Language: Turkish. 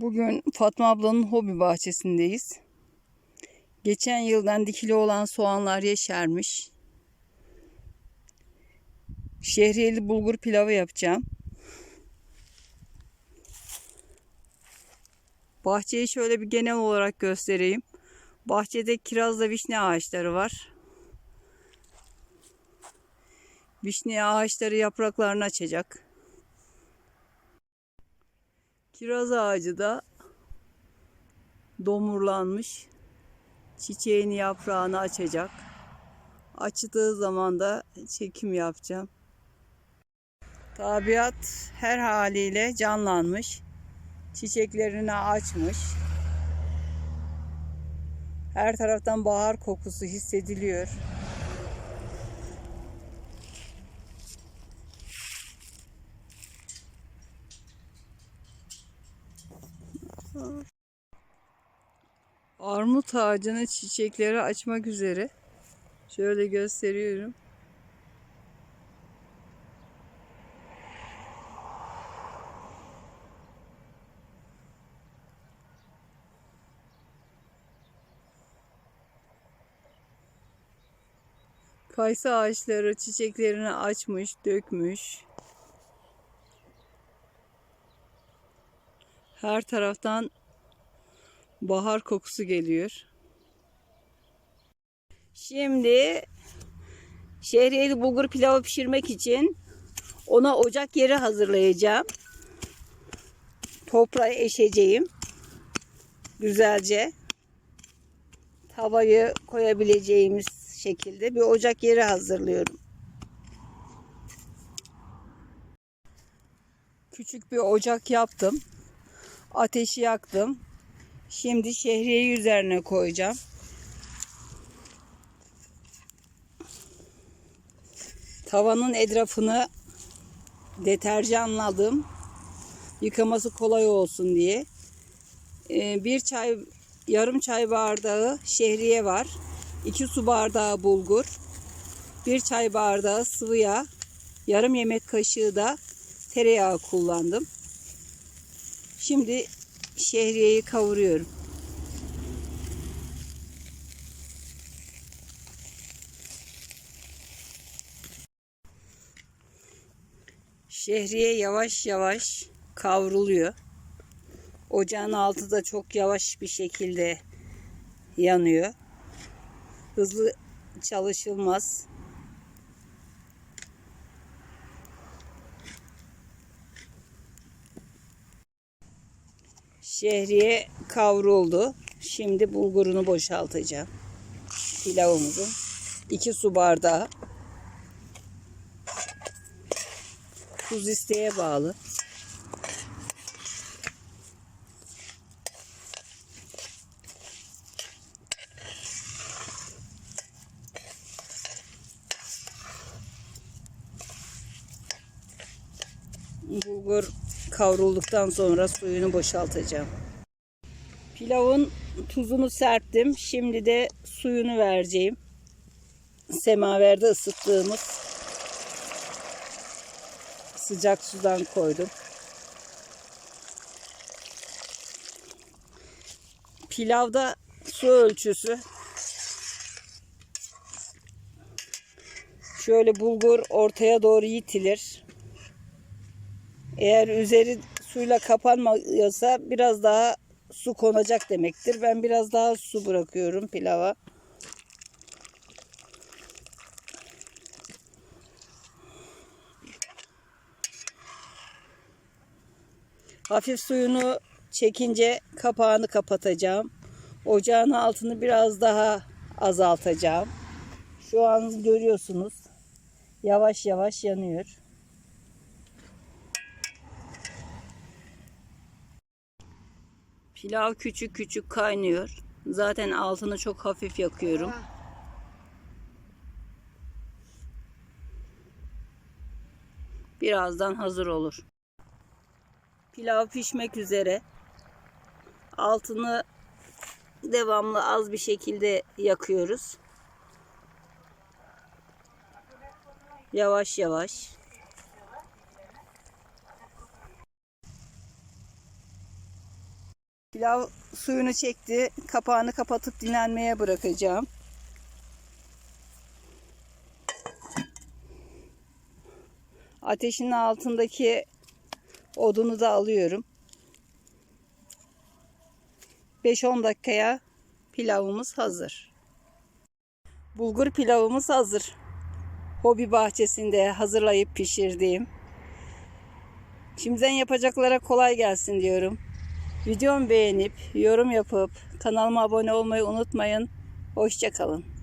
Bugün Fatma ablanın hobi bahçesindeyiz. Geçen yıldan dikili olan soğanlar yeşermiş. Şehriyeli bulgur pilavı yapacağım. Bahçeyi şöyle bir genel olarak göstereyim. Bahçede kirazla vişne ağaçları var. Vişne ağaçları yapraklarını açacak. Kiraz ağacı da domurlanmış. Çiçeğini yaprağını açacak. Açtığı zaman da çekim yapacağım. Tabiat her haliyle canlanmış. Çiçeklerini açmış. Her taraftan bahar kokusu hissediliyor. Armut ağacının çiçekleri açmak üzere. Şöyle gösteriyorum. Kayısı ağaçları çiçeklerini açmış, dökmüş. Her taraftan bahar kokusu geliyor. Şimdi şehriyeli bulgur pilavı pişirmek için ona ocak yeri hazırlayacağım. Toprağı eşeceğim. Güzelce. Tavayı koyabileceğimiz şekilde bir ocak yeri hazırlıyorum. Küçük bir ocak yaptım. Ateşi yaktım. Şimdi şehriyeyi üzerine koyacağım. Tavanın etrafını deterjanladım. Yıkaması kolay olsun diye. Ee, bir çay, yarım çay bardağı şehriye var. 2 su bardağı bulgur. Bir çay bardağı sıvı yağ. Yarım yemek kaşığı da tereyağı kullandım. Şimdi şehriyeyi kavuruyorum. Şehriye yavaş yavaş kavruluyor. Ocağın altı da çok yavaş bir şekilde yanıyor. Hızlı çalışılmaz. Şehriye kavruldu. Şimdi bulgurunu boşaltacağım. Pilavımızın. 2 su bardağı. Tuz isteğe bağlı. Bulgur kavrulduktan sonra suyunu boşaltacağım. Pilavın tuzunu serptim. Şimdi de suyunu vereceğim. Semaverde ısıttığımız sıcak sudan koydum. Pilavda su ölçüsü şöyle bulgur ortaya doğru yitilir. Eğer üzeri suyla kapanmıyorsa biraz daha su konacak demektir. Ben biraz daha su bırakıyorum pilava. Hafif suyunu çekince kapağını kapatacağım. Ocağın altını biraz daha azaltacağım. Şu an görüyorsunuz. Yavaş yavaş yanıyor. Pilav küçük küçük kaynıyor. Zaten altını çok hafif yakıyorum. Birazdan hazır olur. Pilav pişmek üzere. Altını devamlı az bir şekilde yakıyoruz. Yavaş yavaş. Pilav suyunu çekti. Kapağını kapatıp dinlenmeye bırakacağım. Ateşin altındaki odunu da alıyorum. 5-10 dakikaya pilavımız hazır. Bulgur pilavımız hazır. Hobi bahçesinde hazırlayıp pişirdiğim. Şimdiden yapacaklara kolay gelsin diyorum. Videomu beğenip yorum yapıp kanalıma abone olmayı unutmayın. Hoşçakalın.